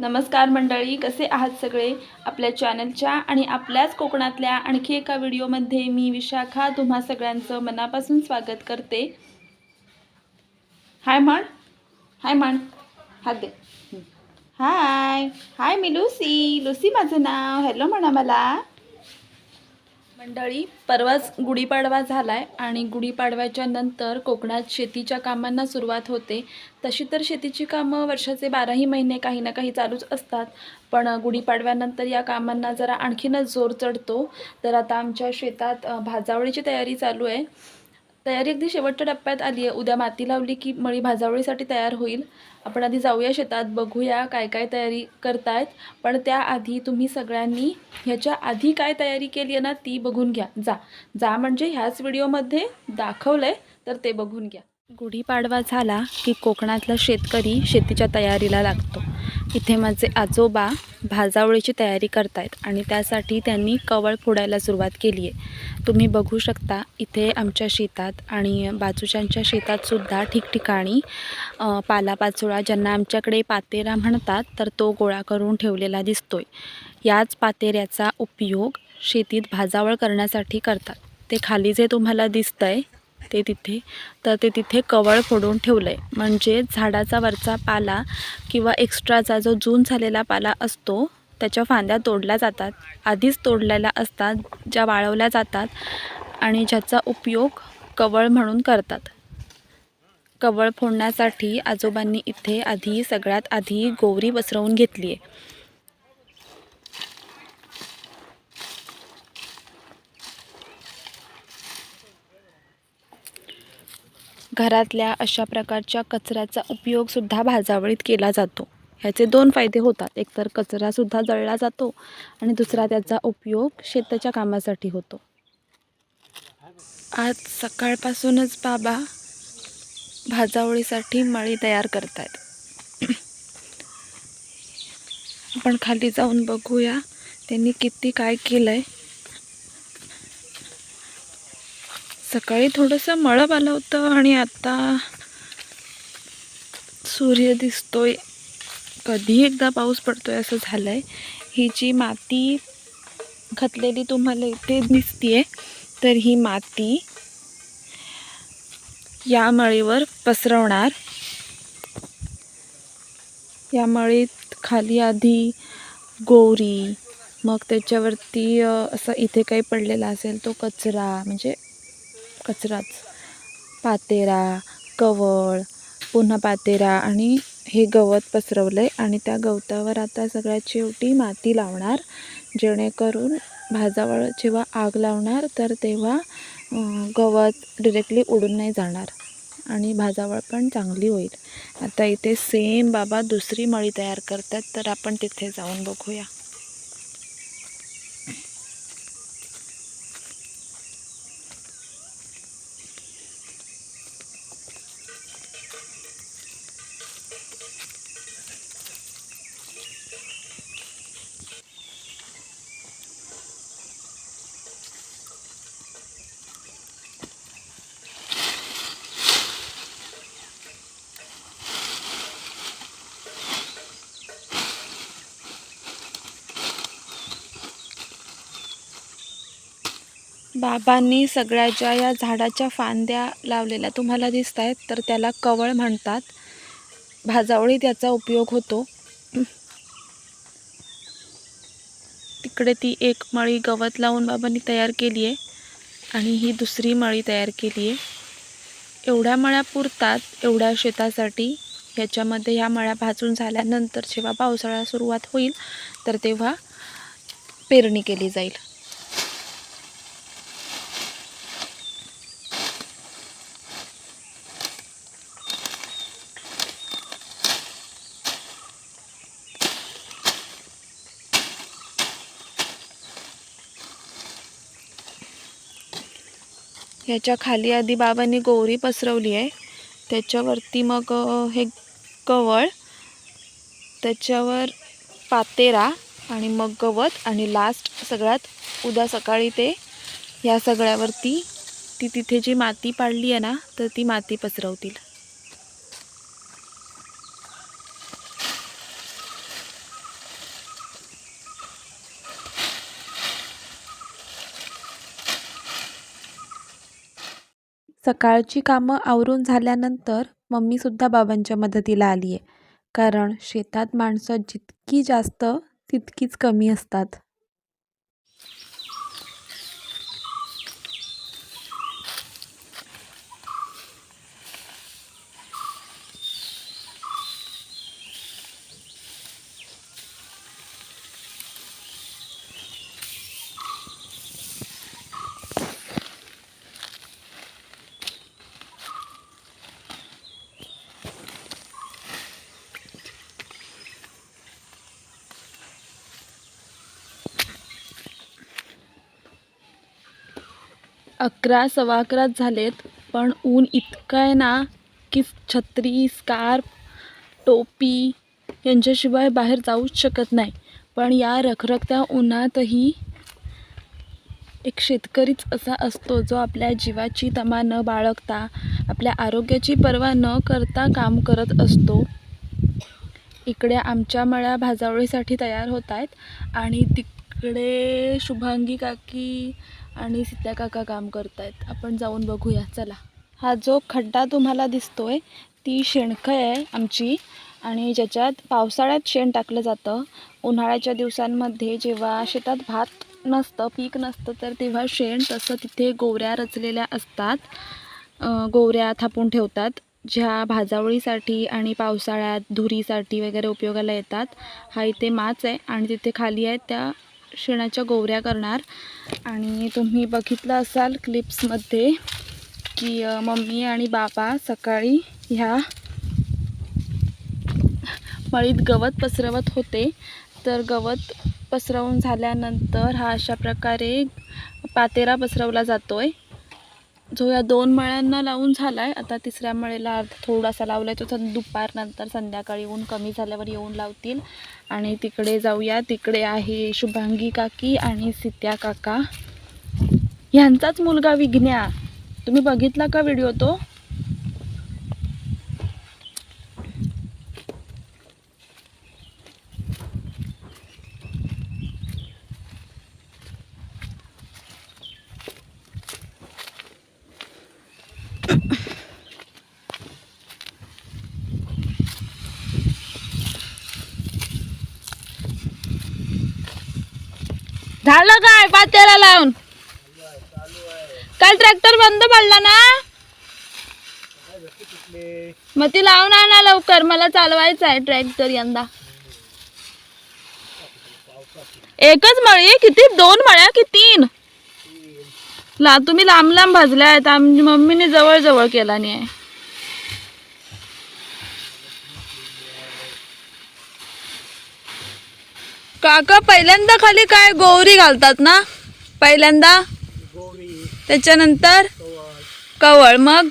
नमस्कार मंडळी कसे आहात सगळे? आपल्या चॅनलच्या आणि आपल्याच कोकणातल्या आणखी एका व्हिडिओमध्ये मी विशाखा तुम्हा सगळ्यांचं मनापासून स्वागत करते. हाय म्हण. हाय म्हण. हात दे. हाय. हाय मी लुसी. लुसी माझं नाव. हॅलो म्हणा मला मंडळी परवाच गुढीपाडवा झाला आहे आणि गुढीपाडव्याच्या नंतर कोकणात शेतीच्या कामांना सुरुवात होते. तशी तर शेतीची कामं वर्षाचे बाराही महिने काही ना काही चालूच असतात. पण गुढीपाडव्यानंतर या कामांना जरा आणखीनच जोर चढतो. तर आता आमच्या शेतात भाजावळीची तयारी चालू आहे. तयारी अगदी शेवटच्या टप्प्यात आली आहे उद्या माती लावली की मळी भाजावळीसाठी तयार होईल. आपण आधी जाऊया शेतात बघूया काय काय तयारी करतायत. पण त्याआधी तुम्ही सगळ्यांनी ह्याच्या आधी काय तयारी केली आहे ना ती बघून घ्या. जा. जा म्हणजे ह्याच व्हिडिओमध्ये दाखवलं आहे तर ते बघून घ्या. गुढीपाडवा झाला की कोकणातला शेतकरी शेतीच्या तयारीला लागतो. इथे माझे आजोबा भाजावळीची तयारी करतायत आणि त्यासाठी त्यांनी कवळ फोडायला सुरुवात केली आहे. तुम्ही बघू शकता इथे आमच्या शेतात आणि बाजूच्यांच्या शेतातसुद्धा ठिकठिकाणी पालापाचोळा ज्यांना आमच्याकडे पातेरा म्हणतात तर तो गोळा करून ठेवलेला दिसतोय. याच पातेऱ्याचा उपयोग शेतीत भाजावळ करण्यासाठी करतात. ते खाली जे तुम्हाला दिसतंय ते तिथे. तर ते तिथे कवळ फोडून ठेवलं आहे म्हणजे झाडाचा वरचा पाला किंवा एक्स्ट्राचा जो जून झालेला पाला असतो त्याच्या फांद्या तोडल्या जातात. आधीच तोडलेल्या असतात ज्या वाळवल्या जातात आणि ज्याचा उपयोग कवळ म्हणून करतात. कवळ फोडण्यासाठी आजोबांनी इथे आधी सगळ्यात आधी गोवरी पसरवून घेतली आहे घरातल्या अशा प्रकारच्या कचऱ्याचा उपयोगसुद्धा भाजावळीत केला जातो. ह्याचे दोन फायदे होतात. एकतर कचरासुद्धा जळला जातो आणि दुसरा त्याचा उपयोग शेताच्या कामासाठी होतो. आज सकाळपासूनच बाबा भाजावळीसाठी मळी तयार करतात आपण खाली जाऊन बघूया त्यांनी किती काय केलं आहे सकाळी थोडंसं मळब आलं होतं आणि आता सूर्य दिसतोय. कधी एकदा पाऊस पडतोय असं झालंय. ही जी माती घातलेली तुम्हाला इथे दिसतीये तर ही माती या मळीवर पसरवणार. या मळीत खाली आधी गोरी मग त्याच्यावरती असं इथे काही पडलेला असेल तो कचरा म्हणजे कचराच. पातेरा कवळ पुन्हा पातेरा आणि हे गवत पसरवलं आहे आणि त्या गवतावर आता सगळ्यात शेवटी माती लावणार. जेणेकरून भाजावळ जेव्हा आग लावणार तर तेव्हा गवत डिरेक्टली उडून नाही जाणार आणि भाजावळ पण चांगली होईल. आता इथे सेम बाबा दुसरी मळी तयार करतात तर आपण तिथे जाऊन बघूया. बाबांनी सगळ्याच्या या झाडाच्या फांद्या लावलेल्या तुम्हाला दिसत आहेत तर त्याला कवळ म्हणतात. भाजावळीत त्याचा उपयोग होतो. तिकडे ती एक मळी गवत लावून बाबांनी तयार केली आहे आणि ही दुसरी मळी तयार केली आहे. एवढ्या मळ्या पुरतात एवढ्या शेतासाठी. ह्याच्यामध्ये ह्या मळ्या भाजून झाल्यानंतर जेव्हा पावसाळा सुरुवात होईल तर तेव्हा पेरणी केली जाईल. ह्याच्या खाली आधी बाबांनी गोवरी पसरवली आहे. त्याच्यावरती मग हे कवळ त्याच्यावर पातेरा आणि मग गवत आणि लास्ट सगळ्यात उद्या सकाळी ते या सगळ्यावरती ती तिथे जी माती पाडली आहे ना तर ती माती पसरवतील. सकाळची कामं आवरून झाल्यानंतर मम्मीसुद्धा बाबांच्या मदतीला आली आहे कारण शेतात माणसं जितकी जास्त तितकीच कमी असतात. अकरा सव्वा अकराच झालेत पण ऊन इतकं आहे ना की छत्री स्कार्फ टोपी यांच्याशिवाय बाहेर जाऊच शकत नाही. पण या रखरखत्या उन्हातही एक शेतकरीच असा असतो जो आपल्या जीवाची तमा न बाळगता आपल्या आरोग्याची पर्वा न करता काम करत असतो. इकडे आमच्या मळ्या भाजावळीसाठी तयार होत आहेत आणि इकडे शुभांगी काकी आणि सीत्या काका काम करत आहेत आपण जाऊन बघूया. चला. हा जो खड्डा तुम्हाला दिसतोय ती शेणखय आहे आमची आणि ज्याच्यात पावसाळ्यात शेण टाकलं जातं. उन्हाळ्याच्या दिवसांमध्ये जेव्हा शेतात भात नसतं पीक नसतं तर तेव्हा शेण तसं तिथे गोवऱ्या रचलेल्या असतात. गोवऱ्या थापून ठेवतात ज्या भाजावळीसाठी आणि पावसाळ्यात धुरीसाठी वगैरे उपयोगाला येतात. हा इथे माच आहे आणि तिथे खाली आहेत त्या शेणाच्या गोवऱ्या करणार. आणि तुम्ही बघितलं असाल क्लिप्समध्ये की मम्मी आणि बाबा सकाळी ह्या मळीत गवत पसरवत होते. तर गवत पसरवून झाल्यानंतर हा अशा प्रकारे पातेरा पसरवला जातो आहे जो या दोन मळ्यांना लावून झाला आहे आता तिसऱ्या मळेला अर्धा थोडासा लावला आहे तो दुपारनंतर संध्याकाळी ऊन कमी झाल्यावर येऊन लावतील. आणि तिकडे जाऊया. तिकडे आहे शुभांगी काकी आणि सित्या काका. ह्यांचाच मुलगा विघ्न्या. तुम्ही बघितला का व्हिडिओ तो? झालं काय? पातेला लावून. काल ट्रॅक्टर बंद पडला ना? मग ती लावून आणा लवकर. मला चालवायचं आहे ट्रॅक्टर यंदा. एकच मळी आहे? किती? दोन मळ्या की तीन? ला तुम्ही लांब लांब भाजल्या आहेत. आमची मम्मीने जवळ जवळ केला नाही आहे. काका पहिल्यांदा खाली काय गोवरी घालतात ना? पहिल्यांदा? त्याच्यानंतर? कवळ. मग?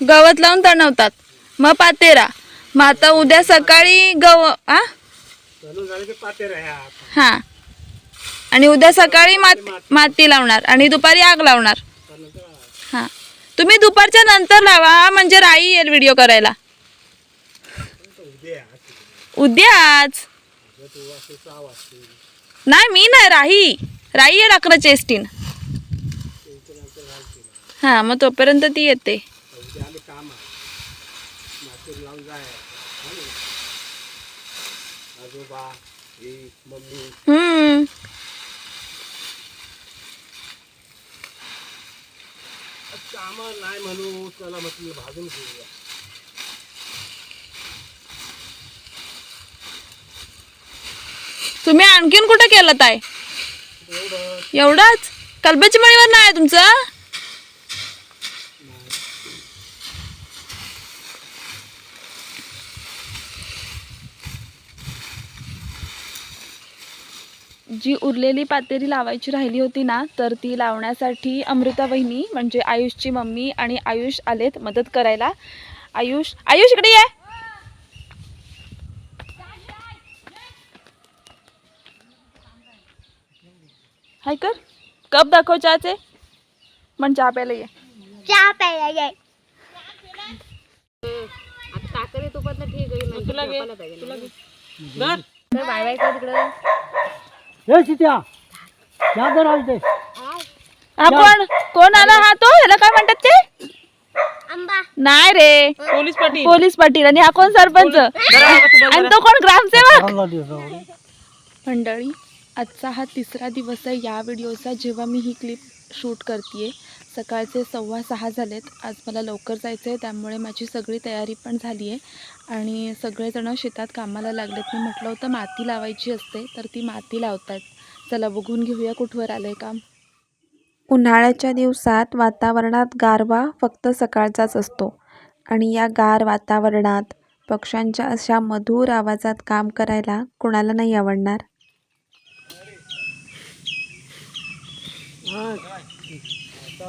गवत लावून तणवतात. मग पातेरा. मग आता उद्या सकाळी गव हा हा. आणि उद्या सकाळी माती माती लावणार आणि दुपारी आग लावणार. हा. तुम्ही दुपारच्या नंतर लावा म्हणजे राई येईल व्हिडिओ करायला. उद्याच? नाही मी नाही राही. राही आहे अकरा चेस्टीन हा मग तोपर्यंत ती येते. हम्म. कामं नाही म्हणू चला म्हटलं भाजून घेऊया. तुम्ही आणखीन कुठं केलं ताय एवढंच? एवढाच कलबाची मळीवर नाही आहे तुमचं? जी उरलेली पातेरी लावायची राहिली होती ना तर ती लावण्यासाठी अमृता वहिनी म्हणजे आयुषची मम्मी आणि आयुष आलेत मदत करायला. आयुष आयुष इकडे ये. हाय कर. कप दाखव चहाचे. पण चहा प्यायला ये. चहा प्यायला जाय हे आलते आपण कोण आला हा तो? ह्याला काय म्हणतात ते? नाही रे. पोलीस पाटील. पोलीस पाटील आणि हा कोण सरपंच? आणि तो कोण? ग्रामसेवक? मंडळी. आजचा हा तिसरा दिवस आहे. या व्हिडिओचा जेव्हा मी ही क्लिप शूट करते सकाळचे सव्वा सहा झालेत. आज मला लवकर जायचं आहे त्यामुळे माझी सगळी तयारी पण झाली आहे आणि सगळेजणं शेतात कामाला लागलेत. मी म्हटलं होतं माती लावायची असते तर ती माती लावत आहेत चला बघून घेऊया कुठवर आलं आहे काम. उन्हाळ्याच्या दिवसात वातावरणात गारवा फक्त सकाळचाच असतो. आणि या गार वातावरणात पक्ष्यांच्या अशा मधुर आवाजात काम करायला कोणाला नाही आवडणार? Ito.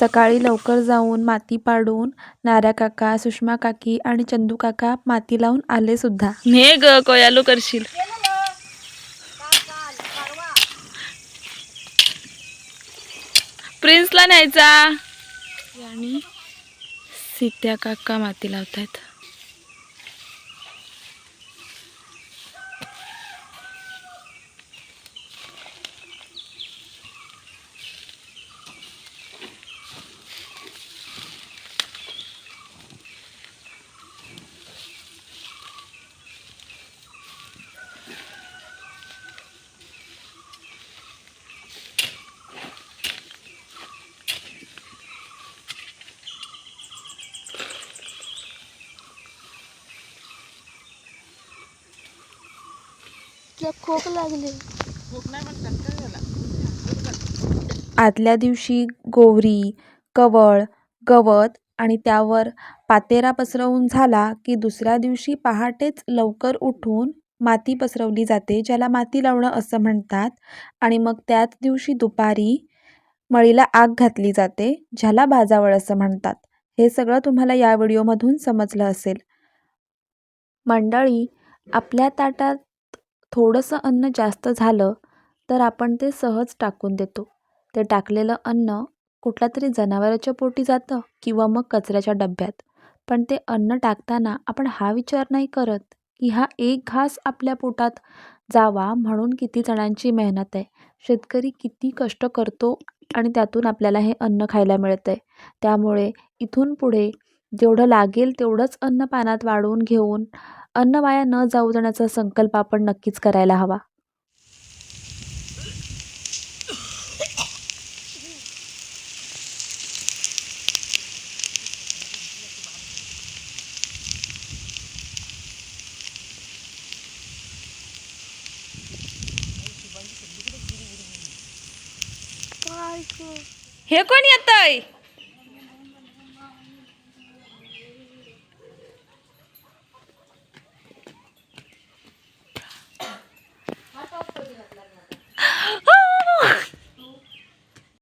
सकाळी लवकर जाऊन माती पाडून नाऱ्या काका सुषमा काकी आणि चंदू काका माती लावून आले सुद्धा. ने ग कोयालो करशील. प्रिन्सला न्यायचा. आणि सीत्या काका माती लावतायत. खोक लागले. आदल्या दिवशी गोवरी कवळ गवत आणि त्यावर पातेरा पसरवून झाला की दुसऱ्या दिवशी पहाटेच लवकर उठून माती पसरवली जाते ज्याला माती लावणं असं म्हणतात. आणि मग त्याच दिवशी दुपारी मळीला आग घातली जाते ज्याला भाजावळ असं म्हणतात. हे सगळं तुम्हाला या व्हिडिओमधून समजलं असेल. मंडळी आपल्या ताटात थोडंसं अन्न जास्त झालं तर आपण ते सहज टाकून देतो. ते टाकलेलं अन्न कुठल्या तरी जनावराच्या पोटी जातं किंवा मग कचऱ्याच्या डब्यात. पण ते अन्न टाकताना आपण हा विचार नाही करत की हा एक घास आपल्या पोटात जावा म्हणून किती जणांची मेहनत आहे. शेतकरी किती कष्ट करतो आणि त्यातून आपल्याला हे अन्न खायला मिळतं आहे त्यामुळे इथून पुढे जेवढं लागेल तेवढंच अन्न पानात वाढवून घेऊन अन्न वाया न जाऊ देण्याचा संकल्प आपण नक्कीच करायला हवा. हे कोण येतंय?